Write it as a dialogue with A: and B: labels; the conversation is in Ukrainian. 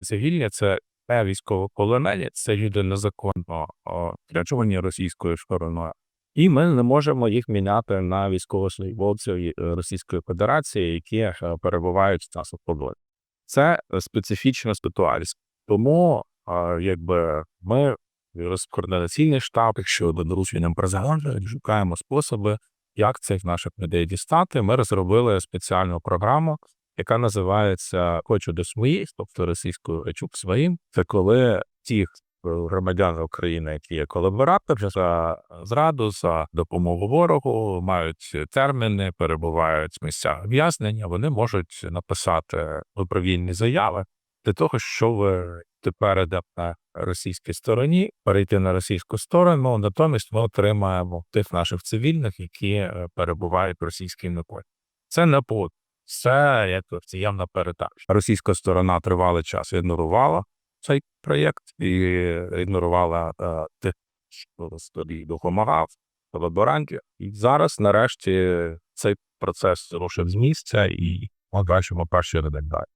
A: Цивільні це не військовополонені, це люди незаконно втрачувані російською стороною. І ми не можемо їх міняти на військовослужбовців е, Російської Федерації, які е, перебувають в нас у полоні. Це специфічна ситуація. Тому, якби ми, координаційний штаб, якщо до дорученням шукаємо способи, як цих наших людей дістати. Ми розробили спеціальну програму, яка називається Хочу до своїх, тобто російською «Хочу к своїм. Це коли ті громадяни України, які є колаборатори за зраду, за допомогу ворогу, мають терміни, перебувають в місцях ув'язнення, вони можуть написати добровільні заяви для того, щоб тепер на російській стороні перейти на російську сторону. Натомість ми отримаємо тих наших цивільних, які е, перебувають в російській неполі. Це не под. Це як взаємна передача. Російська сторона тривалий час ігнорувала цей проєкт і ігнорувала е, тих, хто собі допомагав колаборантів. І зараз, нарешті, цей процес рушив з місця, і ми бачимо перші результати.